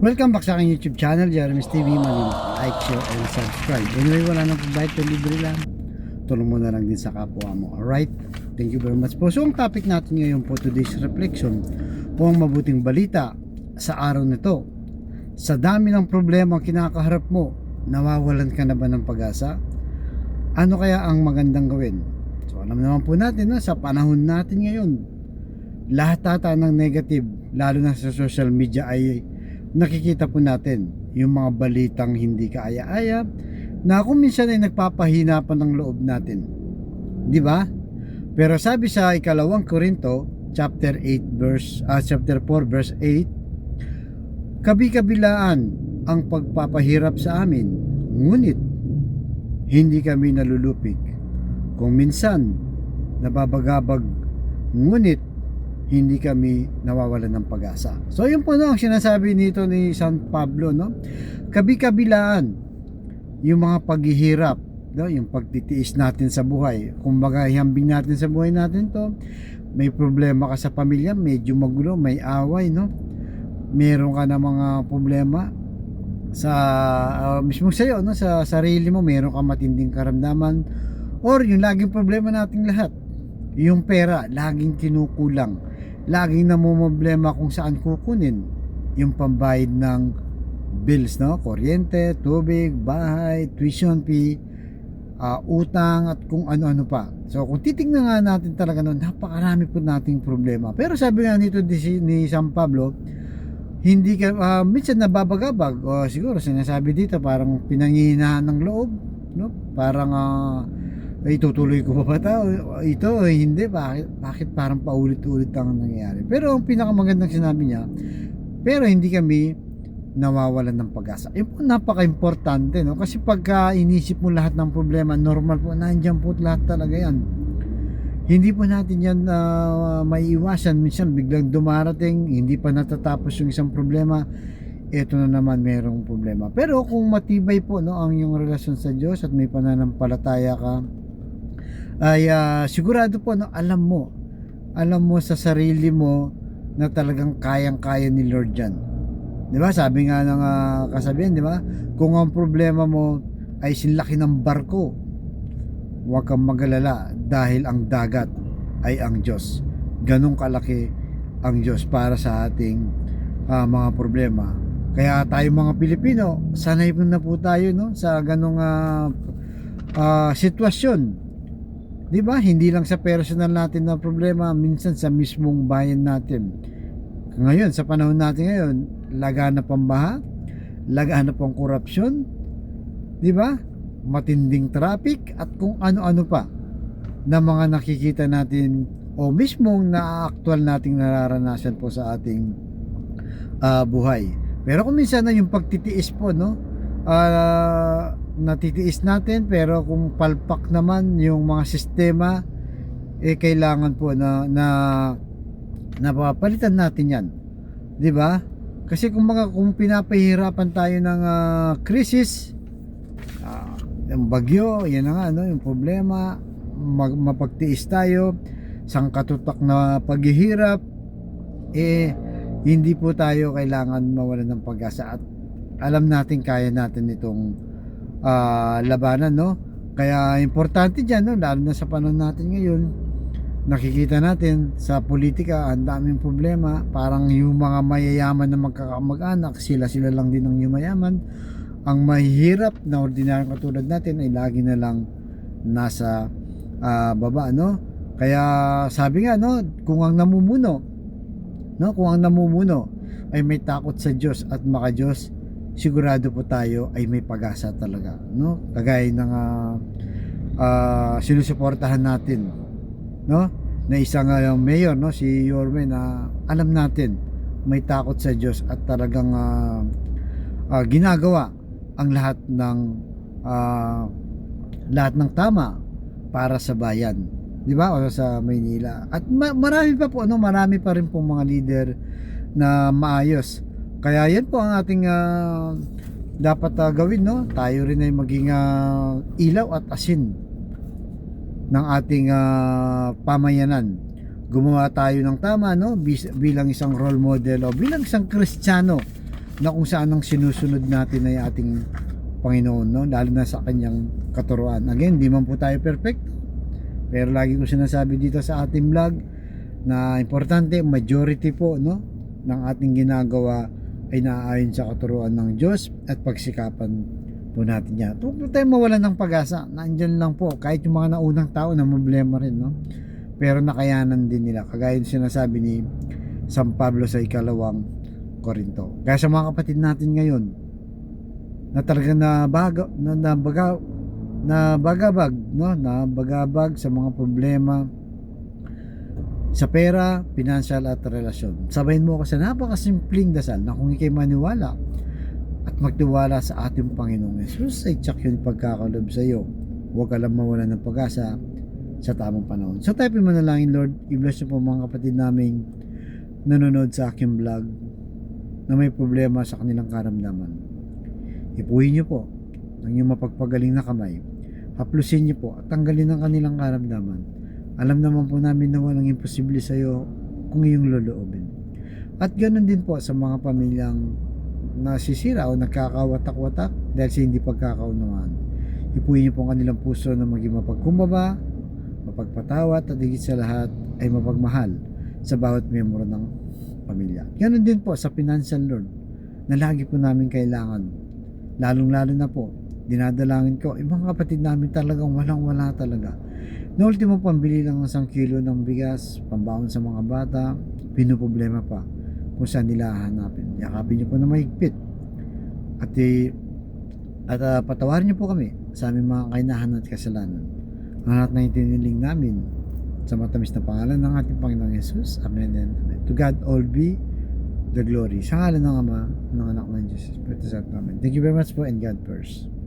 Welcome back sa aking YouTube channel, Jeremy's TV. Malimit like, share, and subscribe. Anyway, wala nang provide to libre lang. Tulong mo na lang din sa kapwa mo. Alright? Thank you very much po. So, ang topic natin ngayon po today's reflection po ang mabuting balita sa araw nito. Sa dami ng problema ang kinakaharap mo, nawawalan ka na ba ng pag-asa? Ano kaya ang magandang gawin? So, alam naman po natin na sa panahon natin ngayon, lahat ata ng negative, lalo na sa social media ay nakikita po natin yung mga balitang hindi kaaya-aya na kung minsan ay nagpapahina pa ng loob natin. Di ba? Pero sabi sa ikalawang Korinto, chapter 8 verse ah, chapter 4 verse 8, kabi-kabilaan ang pagpapahirap sa amin, ngunit hindi kami nalulupig. Kung minsan nababagabag, ngunit hindi kami nawawalan ng pag-asa. So yun po no, ang sinasabi nito ni San Pablo, no? Kabi-kabilaan yung mga paghihirap, no? yung pagtitiis natin sa buhay. Kumbaga, ihambing natin sa buhay natin to, may problema ka sa pamilya, medyo magulo, may away, no? Meron ka na mga problema sa uh, mismo sa iyo, no? Sa sarili mo, meron ka matinding karamdaman or yung laging problema nating lahat, yung pera, laging kinukulang laging namumblema kung saan kukunin yung pambayad ng bills, no? Kuryente, tubig, bahay, tuition fee, uh, utang at kung ano-ano pa. So kung titingnan nga natin talaga noon, napakarami po nating problema. Pero sabi nga nito ni, San Pablo, hindi ka uh, minsan nababagabag o siguro sinasabi dito parang pinangihinahan ng loob, no? Parang uh, ay tutuloy ko pa ba ito? Ito, hindi. Bakit, bakit parang paulit-ulit ang nangyayari? Pero ang pinakamagandang sinabi niya, pero hindi kami nawawalan ng pag-asa. Yun po napaka-importante, no? Kasi pagka inisip mo lahat ng problema, normal po, nandiyan po lahat talaga yan. Hindi po natin yan uh, maiiwasan. Minsan biglang dumarating, hindi pa natatapos yung isang problema, ito na naman merong problema. Pero kung matibay po no, ang yung relasyon sa Diyos at may pananampalataya ka, ay uh, sigurado po no, alam mo alam mo sa sarili mo na talagang kayang-kaya ni Lord yan. 'Di ba? Sabi nga ng uh, kasabihan, 'di ba? Kung ang problema mo ay sinlaki ng barko, huwag kang magalala dahil ang dagat ay ang Diyos. Ganong kalaki ang Diyos para sa ating uh, mga problema. Kaya tayo mga Pilipino, sanay na po tayo no sa ganong uh, uh, sitwasyon 'Di ba? Hindi lang sa personal natin na problema, minsan sa mismong bayan natin. Ngayon, sa panahon natin ngayon, lagana pang baha, lagana pang korupsyon, 'di ba? Matinding traffic at kung ano-ano pa na mga nakikita natin o mismong na-actual nating nararanasan po sa ating uh, buhay. Pero kung minsan na yung pagtitiis po, no? Uh, natitiis natin pero kung palpak naman yung mga sistema eh kailangan po na na napapalitan natin yan. 'Di ba? Kasi kung mga kung pinapahirapan tayo ng uh, crisis uh, yung bagyo, yan na nga no, yung problema, mag, mapagtiis tayo sangkatutak na paghihirap eh hindi po tayo kailangan mawalan ng pag-asa at alam natin kaya natin itong uh, labanan no? Kaya importante dyan no? Lalo na sa panahon natin ngayon. Nakikita natin sa politika ang daming problema. Parang yung mga mayayaman na magkakamag-anak sila sila lang din ang yumayaman. Ang mahirap na ordinaryong katulad natin ay lagi na lang nasa uh, baba no? Kaya sabi nga no? Kung ang namumuno no? Kung ang namumuno ay may takot sa Diyos at maka Diyos sigurado po tayo ay may pag-asa talaga no? Kagaya ng uh, uh, sinusuportahan natin no? Na isang uh, mayor no? Si Yorme na alam natin may takot sa Diyos at talagang uh, uh, ginagawa ang lahat ng uh, lahat ng tama para sa bayan di ba? O sa Maynila. At ma- marami pa po no? Marami pa rin pong mga leader na maayos kaya yan po ang ating uh, dapat uh, gawin no. Tayo rin ay maging uh, ilaw at asin ng ating uh, pamayanan. Gumawa tayo ng tama no bilang isang role model o bilang isang Kristiyano na kung saan ang sinusunod natin ay ating Panginoon, no? lalo na sa kanyang katuruan. Again, di man po tayo perfect. Pero lagi ko sinasabi dito sa ating vlog na importante, majority po no, ng ating ginagawa ay naaayon sa katuruan ng Diyos at pagsikapan po natin yan. Huwag po tayo mawalan ng pag-asa. Nandyan lang po. Kahit yung mga naunang tao na problema rin. No? Pero nakayanan din nila. Kagaya yung sinasabi ni San Pablo sa ikalawang Korinto. Kaya sa mga kapatid natin ngayon, na talaga na baga na, na baga na bagabag no na bagabag sa mga problema sa pera, financial at relasyon. Sabayin mo ako sa napakasimpleng dasal na kung ikay maniwala at magtiwala sa ating Panginoong Yesus ay tsak yun pagkakalob sa iyo. Huwag ka lang mawalan ng pag-asa sa tamang panahon. So tayo manalangin Lord, i-bless niyo po mga kapatid naming nanonood sa aking vlog na may problema sa kanilang karamdaman. Ipuhin niyo po ng iyong mapagpagaling na kamay. Haplusin niyo po at tanggalin ang kanilang karamdaman. Alam naman po namin na walang imposible sa iyo kung iyong loloobin. At ganoon din po sa mga pamilyang nasisira o nagkakawatak-watak dahil sa hindi pagkakaunawaan. Ipuhin niyo po ang kanilang puso na maging mapagkumbaba, mapagpatawat at higit sa lahat ay mapagmahal sa bawat miyembro ng pamilya. Ganon din po sa financial Lord na lagi po namin kailangan. Lalong-lalo na po, dinadalangin ko, ibang kapatid namin talagang walang-wala talaga. Na ultimo pambili lang ng isang kilo ng bigas, pambaon sa mga bata, pinoproblema pa kung saan nila hahanapin. Yakapin niyo po na mahigpit. At, eh, at ah, patawarin niyo po kami sa aming mga kainahan at kasalanan. Ang lahat na itiniling namin sa matamis na pangalan ng ating Panginoong Yesus. Amen and Amen. To God all be the glory. Sa ngalan ng Ama, ng Anak ng Diyos, Espiritu Santo. Amen. Thank you very much po and God first.